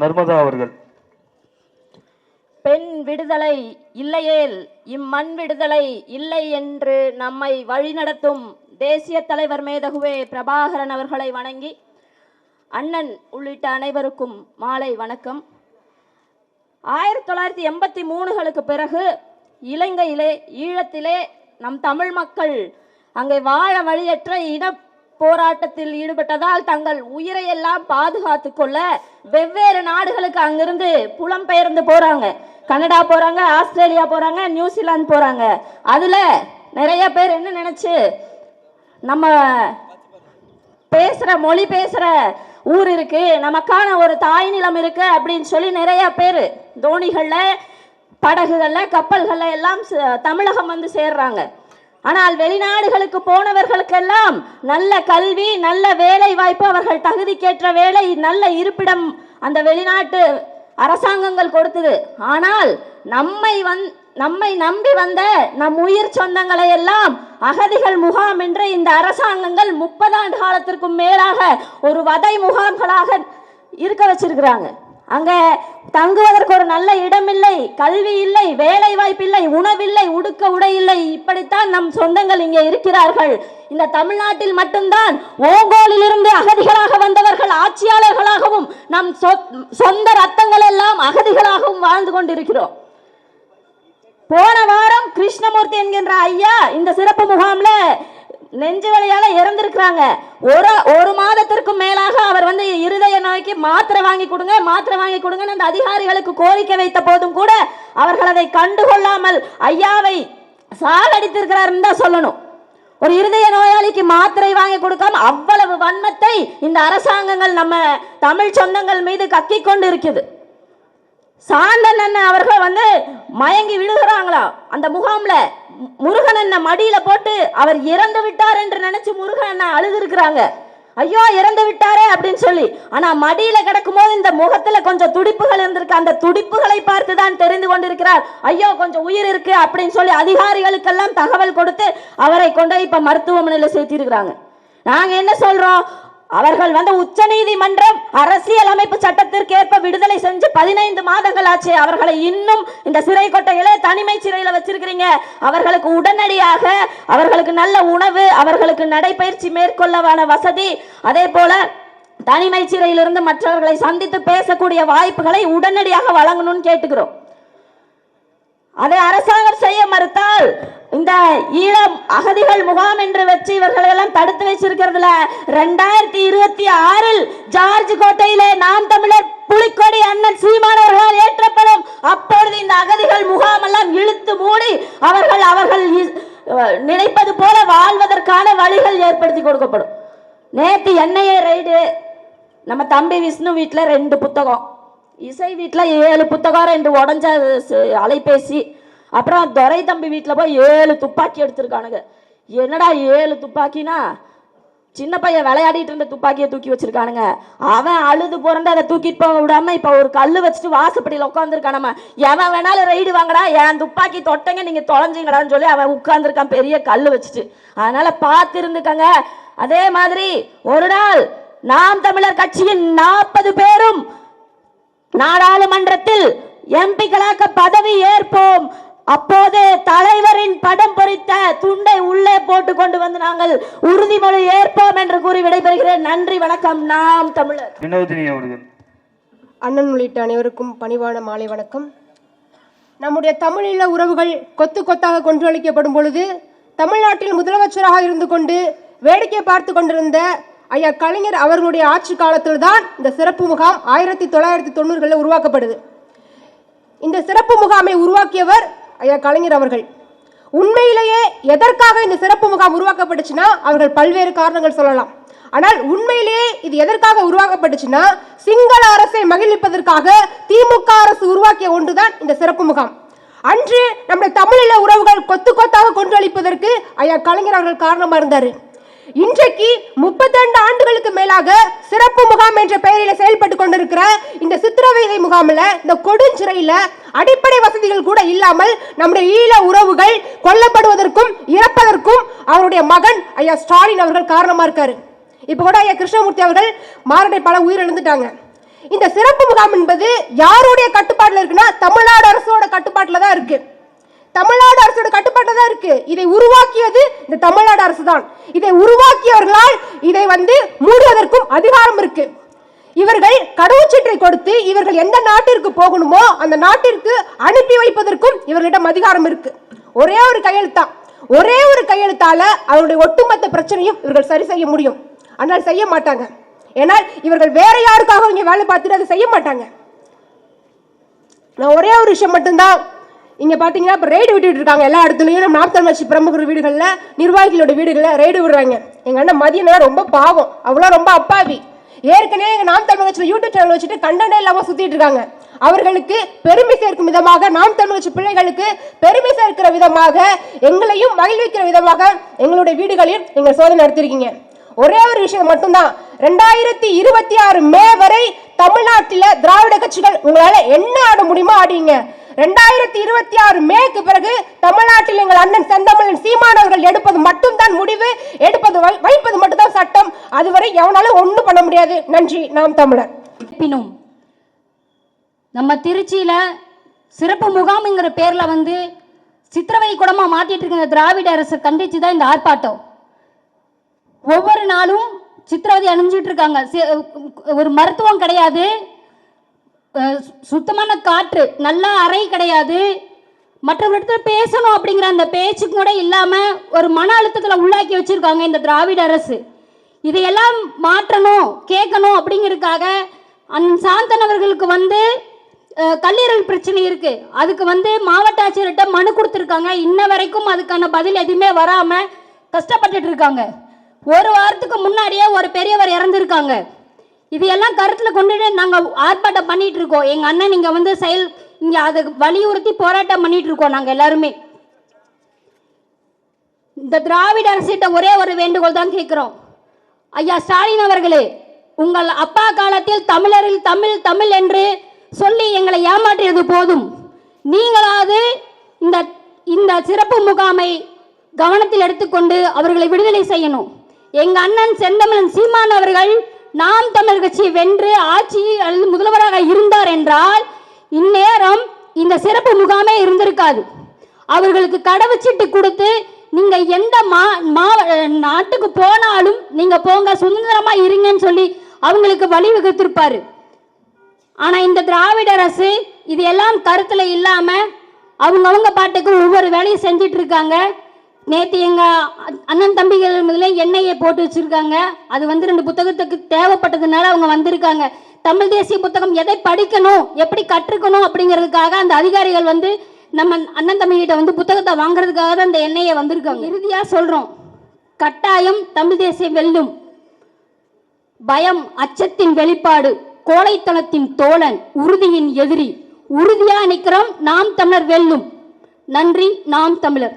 நர்மதா அவர்கள். பெண் விடுதலை இல்லையேல் இம்மண் விடுதலை இல்லை என்று நம்மை வழிநடத்தும் தேசிய தலைவர் மேதகுவே பிரபாகரன் அவர்களை வணங்கி அண்ணன் உள்ளிட்ட அனைவருக்கும் மாலை வணக்கம். ஆயிரத்தி தொள்ளாயிரத்தி எண்பத்தி மூணுகளுக்கு பிறகு இலங்கையிலே ஈழத்திலே நம் தமிழ் மக்கள் அங்கே வாழ வழியற்ற இன போராட்டத்தில் ஈடுபட்டதால் தங்கள் உயிரையெல்லாம் பாதுகாத்து கொள்ள வெவ்வேறு நாடுகளுக்கு அங்கிருந்து புலம்பெயர்ந்து போறாங்க. கனடா போறாங்க ஆஸ்திரேலியா போறாங்க நியூசிலாந்து போறாங்க. அதுல நிறைய பேர் என்ன நினைச்சு நம்ம பேசுற மொழி பேசுற ஊர் இருக்கு நமக்கான ஒரு தாய் நிலம் இருக்கு அப்படின்னு சொல்லி நிறைய பேர் தோணிகள்ல படகுகள்ல கப்பல்கள்ல எல்லாம் தமிழகம் வந்து சேர்றாங்க. ஆனால் வெளிநாடுகளுக்கு போனவர்களுக்கெல்லாம் நல்ல கல்வி நல்ல வேலை வாய்ப்பு அவர்கள் தகுதிக்கேற்ற வேலை நல்ல இருப்பிடம் அந்த வெளிநாட்டு அரசாங்கங்கள் கொடுத்தது. ஆனால் நம்மை வந் நம்மை நம்பி வந்த நம் உயிர் சொந்தங்களை எல்லாம் அகதிகள் முகாம் என்று இந்த அரசாங்கங்கள் முப்பதாண்டு காலத்திற்கும் மேலாக ஒரு வதை முகாம்களாக இருக்க வச்சிருக்கிறாங்க. அங்கே தங்குவதற்கு ஒரு நல்ல இடம் இல்லை கல்வி இல்லை வேலை வாய்ப்பில்லை உணவில்லை உடுக்க உடை இல்லை. இப்படித்தான் நம் சொந்தங்கள் இங்கே இருக்கிறார்கள். இந்த தமிழ்நாட்டில் மட்டும்தான் ஓங்கோலிலிருந்து அகதிகளாக வந்தவர்கள் ஆட்சியாளர்களாகவும் நம் சொந்த ரத்தங்கள் எல்லாம் அகதிகளாகவும் வாழ்ந்து கொண்டிருக்கிறோம். போன வாரம் கிருஷ்ணமூர்த்தி என்கின்ற ஐயா இந்த சிறப்பு முகாம்ல நெஞ்சு வலியால இறந்திருக்கிறாங்க. ஒரு ஒரு மாதத்திற்கும் மேலாக அவர் வந்து இருதய நோய்க்கு மாத்திரை வாங்கி கொடுங்க மாத்திரை வாங்கி கொடுங்கன்னு அந்த அதிகாரிகளுக்கு கோரிக்கை வைத்த போதும் கூட அவர்கள் அதை கண்டுகொள்ளாமல் ஐயாவை சாகடித்திருக்கிறாருன்னு தான் சொல்லணும். ஒரு இருதய நோயாளிக்கு மாத்திரை வாங்கி கொடுக்காம அவ்வளவு வன்மத்தை இந்த அரசாங்கங்கள் நம்ம தமிழ் சொந்தங்கள் மீது கக்கி கொண்டு இருக்குது. சாந்தன் அண்ணன் அவர்கள் வந்து மயங்கி விழுகிறாங்களா? அந்த முகாம்ல முருகன் அண்ணன் மடியில போட்டு அவர் இறந்து விட்டார் என்று நினைச்சு முருகன் அண்ணன் அழுதுருக்கிறாங்க. ஐயோ இறந்து விட்டாரே அப்படின்னு சொல்லி. ஆனா மடியில கிடக்கும் போது இந்த முகத்துல கொஞ்சம் துடிப்புகள் இருந்திருக்கு. அந்த துடிப்புகளை பார்த்து தான் தெரிந்து கொண்டிருக்கிறார். ஐயோ கொஞ்சம் உயிர் இருக்கு அப்படின்னு சொல்லி அதிகாரிகளுக்கெல்லாம் தகவல் கொடுத்து அவரை கொண்டு இப்ப மருத்துவமனையில சேர்த்திருக்கிறாங்க. நாங்க என்ன சொல்றோம்? அவர்கள் வந்து உச்சநீதிமன்றம் அரசியல் அமைப்பு சட்டத்திற்கு ஏற்ப விடுதலை செஞ்சு பதினைந்து மாதங்கள் ஆச்சு. அவர்களை இன்னும் இந்த சிறை கொட்டையிலே தனிமை சிறையில வச்சிருக்கிறீங்க. அவர்களுக்கு உடனடியாக அவர்களுக்கு நல்ல உணவு அவர்களுக்கு நடைபயிற்சி மேற்கொள்ளவான வசதி அதே போல தனிமை சிறையிலிருந்து மற்றவர்களை சந்தித்து பேசக்கூடிய வாய்ப்புகளை உடனடியாக வழங்கணும்னு கேட்டுக்கிறோம். அதை அரசாங்கம் செய்ய மறுத்தால் இந்த ஈழம் அகதிகள் முகாம் என்று வச்சு இவர்களை எல்லாம் தடுத்து வச்சிருக்கிறதுல ரெண்டாயிரத்தி இருபத்தி ஆறில் ஜார்ஜ் கோட்டையிலே நாம் தமிழர் புலிக்கொடி அண்ணன் சீமானவர்களால் ஏற்றப்படும். அப்பொழுது இந்த அகதிகள் முகாம் எல்லாம் இழுத்து மூடி அவர்கள் அவர்கள் நினைப்பது போல வாழ்வதற்கான வழிகள் ஏற்படுத்தி கொடுக்கப்படும். நேற்று என்ஐஏ ரைடு நம்ம தம்பி விஷ்ணு வீட்டில் ரெண்டு புத்தகம். இசை வீட்டில் ஏழு புத்தகம் ரெண்டு உடஞ்ச அலைபேசி அப்புறம் துரை தம்பி வீட்டில் போய் ஏழு துப்பாக்கி எடுத்திருக்கானுங்க. என்னடா ஏழு துப்பாக்கினா? சின்ன பையன் விளையாடிட்டு இருந்த துப்பாக்கியை தூக்கி வச்சிருக்கானுங்க. அவன் அழுது புரண்டு அதை தூக்கிட்டு போக விடாம இப்போ ஒரு கல் வச்சுட்டு வாசப்படியில் உட்காந்துருக்கானம்மா எவன் வேணாலும் ரைடு வாங்கடா என் துப்பாக்கி தொட்டங்க நீங்கள் தொலைஞ்சிங்கடான்னு சொல்லி அவன் உட்காந்துருக்கான் பெரிய கல் வச்சுட்டு. அதனால பார்த்து இருந்துக்கங்க அதே மாதிரி ஒரு நாள் நாம் தமிழர் கட்சியின் நாற்பது பேரும் நாடாளுமன்றத்தில் எம்பிக்களாக்க பதவி ஏற்போம். அப்போது தலைவரின் படம் பொறித்த துண்டை உள்ளே போட்டு கொண்டு வந்து நாங்கள் உறுதிமொழி ஏற்போம் என்று கூறி விடைபெறுகிறேன். நன்றி வணக்கம். நாம் தமிழர். வினோதினி அவர்கள். அண்ணன் உள்ளிட்ட அனைவருக்கும் பணிவான மாலை வணக்கம். நம்முடைய தமிழீழ உறவுகள் கொத்து கொத்தாக கொன்றளிக்கப்படும் பொழுது தமிழ்நாட்டில் முதலமைச்சராக இருந்து கொண்டு வேடிக்கை பார்த்து கொண்டிருந்த ஐயா கலைஞர் அவர்களுடைய ஆட்சி காலத்தில் தான் இந்த சிறப்பு முகாம் ஆயிரத்தி தொள்ளாயிரத்தி தொண்ணூறுகளில் உருவாக்கப்படுது. இந்த சிறப்பு முகாமை உருவாக்கியவர் ஐயா கலைஞர் அவர்கள். உண்மையிலேயே எதற்காக இந்த சிறப்பு முகாம் உருவாக்கப்பட்டுச்சுன்னா அவர்கள் பல்வேறு காரணங்கள் சொல்லலாம். ஆனால் உண்மையிலேயே இது எதற்காக உருவாக்கப்பட்டுச்சுன்னா சிங்கள அரசை மகிழ்விப்பதற்காக திமுக அரசு உருவாக்கிய ஒன்றுதான் இந்த சிறப்பு முகாம். அன்று நம்முடைய தமிழீழ உறவுகள் கொத்து கொத்தாக கொன்றளிப்பதற்கு ஐயா கலைஞர் அவர்கள் காரணமா இருந்தாரு. இன்றைக்கு முப்பத்திரெண்டு ஆண்டுகளுக்கு மேலாக சிறப்பு முகாம் என்ற பெயரில் செயல்பட்டு கொண்டிருக்கிற இந்த சித்திரவதை முகாமில் இந்த கொடுஞ்சிறையில் அடிப்படை வசதிகள் கூட இல்லாமல் நம்முடைய ஈழ உறவுகள் கொல்லப்படுவதற்கும் இறப்பதற்கும் அவருடைய மகன் ஐயா ஸ்டாலின் அவர்கள் காரணமாக இருக்காரு. இப்போ கூட ஐயா கிருஷ்ணமூர்த்தி அவர்கள் மாரடை பல உயிரிழந்துட்டாங்க. இந்த சிறப்பு முகாம் என்பது யாருடைய கட்டுப்பாட்டில் இருக்குன்னா தமிழ்நாடு அரசோட கட்டுப்பாட்டில் தான் இருக்குது தமிழ்நாடு அரசோட கட்டுப்பாட்டில் தான் இருக்கு. இதை உருவாக்கியது இந்த தமிழ்நாடு அரசு தான் இதை உருவாக்கியவர்களால் இதை வந்து மூடுவதற்கும் அதிகாரம் இருக்கு. இவர்கள் கடவுச்சீற்றை கொடுத்து இவர்கள் எந்த நாட்டிற்கு போகணுமோ அந்த நாட்டிற்கு அனுப்பி வைப்பதற்கும் இவர்களிடம் அதிகாரம் இருக்கு. ஒரே ஒரு கையெழுத்தான் ஒரே ஒரு கையெழுத்தால அவருடைய ஒட்டுமொத்த பிரச்சனையும் இவர்கள் சரி செய்ய முடியும். ஆனால் செய்ய மாட்டாங்க. ஏன்னால் இவர்கள் வேற யாருக்காக இங்க வேலை பார்த்துட்டு அதை செய்ய மாட்டாங்க. நான் ஒரே ஒரு விஷயம் மட்டும்தான் இங்க பாத்தீங்கன்னா இப்ப ரெய்டு விட்டுட்டு இருக்காங்க. எல்லா இடத்துலயும் நம்ம நாப்தன் வச்சு பிரமுகர் வீடுகள்ல நிர்வாகிகளோட வீடுகள்ல ரெய்டு விடுறாங்க. எங்க அண்ணன் மதியம் ரொம்ப பாவம். அவ்வளோ ரொம்ப அப்பாவி. ஏற்கனவே எங்க நாம் தமிழ் கட்சியில் யூடியூப் சேனல் வச்சுட்டு கண்டனம் இல்லாம சுத்திட்டு இருக்காங்க. அவர்களுக்கு பெருமை சேர்க்கும் விதமாக நாம் தமிழ் கட்சி பிள்ளைகளுக்கு பெருமை சேர்க்கிற விதமாக எங்களையும் மகிழ்விக்கிற விதமாக எங்களுடைய வீடுகளில் நீங்கள் சோதனை நடத்திருக்கீங்க. ஒரே ஒரு விஷயம் மட்டும்தான். ரெண்டாயிரத்தி இருபத்தி ஆறு மே வரை தமிழ்நாட்டில் திராவிட கட்சிகள் உங்களால என்ன ஆட முடியுமோ ஆடிங்க. ரெண்டாயிரத்தி இருபத்தி ஆறு மேக்கு பிறகு தமிழ்நாட்டில் எங்கள் அண்ணன் செந்தமிழன் சீமான் அவர்கள் எடுப்பது மட்டும்தான் முடிவு எடுப்பது வைப்பது மட்டும்தான் சட்டம். அதுவரை எவனாலும் ஒண்ணும் பண்ண முடியாது. நன்றி. நாம் தமிழர். இருப்பினும் நம்ம திருச்சியில சிறப்பு முகாம்ங்கிற பேர்ல வந்து சித்திரவை குடமா மாத்திட்டு இருக்க திராவிட அரசு கண்டிச்சு தான் இந்த ஆர்ப்பாட்டம். ஒவ்வொரு நாளும் சித்திரவதை அணிஞ்சிட்டு இருக்காங்க. ஒரு மருத்துவம் கிடையாது. சுத்தமான காற்று நல்லா அறை கிடையாது. மற்றவர்களிடத்துல பேசணும் அப்படிங்கிற அந்த பேச்சு கூட இல்லாம ஒரு மன அழுத்தத்தில் உள்ளாக்கி வச்சிருக்காங்க இந்த திராவிட அரசு. இதையெல்லாம் மாற்றணும் கேட்கணும் அப்படிங்கிறதுக்காக அந் சாந்தன் அவர்களுக்கு வந்து கல்லீரல் பிரச்சனை இருக்கு. அதுக்கு வந்து மாவட்ட ஆட்சியர்கிட்ட மனு கொடுத்துருக்காங்க. இன்ன வரைக்கும் அதுக்கான பதில் எதுவுமே வராம கஷ்டப்பட்டுட்டு இருக்காங்க. ஒரு வாரத்துக்கு முன்னாடியே ஒரு பெரியவர் இறந்துருக்காங்க. இதையெல்லாம் கருத்தில் கொண்டுட்டு நாங்கள் ஆர்ப்பாட்டம் பண்ணிட்டு இருக்கோம் எங்க அண்ணன் இங்கே வந்து செயல் இங்க அதை வலியுறுத்தி போராட்டம் பண்ணிட்டு இருக்கோம் நாங்கள் எல்லாருமே. இந்த திராவிட அரசிட்ட ஒரே ஒரு வேண்டுகோள் தான் கேட்குறோம் ஐயா ஸ்டாலின் அவர்களே உங்கள் அப்பா காலத்தில் தமிழரில் தமிழ் தமிழ் என்று சொல்லி எங்களை ஏமாற்றியது போதும். நீங்களாவது இந்த இந்த சிறப்பு முகாமை கவனத்தில் எடுத்துக்கொண்டு அவர்களை விடுதலை செய்யணும். எங்கள் அண்ணன் செந்தமிழன் சீமான் அவர்கள் நாம் தமிழ் கட்சி வென்று ஆட்சி அல்லது முதல்வராக இருந்தார் என்றால் இந்நேரம் இந்த சிறப்பு முகாமே இருந்திருக்காது. அவர்களுக்கு கடவுச்சீட்டு கொடுத்து நீங்க எந்த மா மா நாட்டுக்கு போனாலும் நீங்க போங்க சுதந்திரமா இருங்கன்னு சொல்லி அவங்களுக்கு வழிவகுத்திருப்பாரு. ஆனா இந்த திராவிட அரசு இது எல்லாம் கருத்துல இல்லாம அவங்கவுங்க பாட்டுக்கு ஒவ்வொரு வேலையும் செஞ்சிட்டு இருக்காங்க. நேற்று எங்கள் அண்ணன் தம்பிகள் முதல்ல எண்ணெயை போட்டு வச்சுருக்காங்க. அது வந்து ரெண்டு புத்தகத்துக்கு தேவைப்பட்டதுனால அவங்க வந்திருக்காங்க. தமிழ் தேசிய புத்தகம் எதை படிக்கணும் எப்படி கற்றுக்கணும் அப்படிங்கிறதுக்காக அந்த அதிகாரிகள் வந்து நம்ம அண்ணன் தம்பிகிட்ட வந்து புத்தகத்தை வாங்குறதுக்காக தான் அந்த எண்ணெயை வந்திருக்காங்க. இறுதியாக சொல்கிறோம் கட்டாயம் தமிழ் தேசியம் வெல்லும். பயம் அச்சத்தின் வெளிப்பாடு கோழைத்தனத்தின் தோழன் உறுதியின் எதிரி. உறுதியா நிற்கிறோம் நாம் தமிழர் வெல்லும். நன்றி நாம் தமிழர்.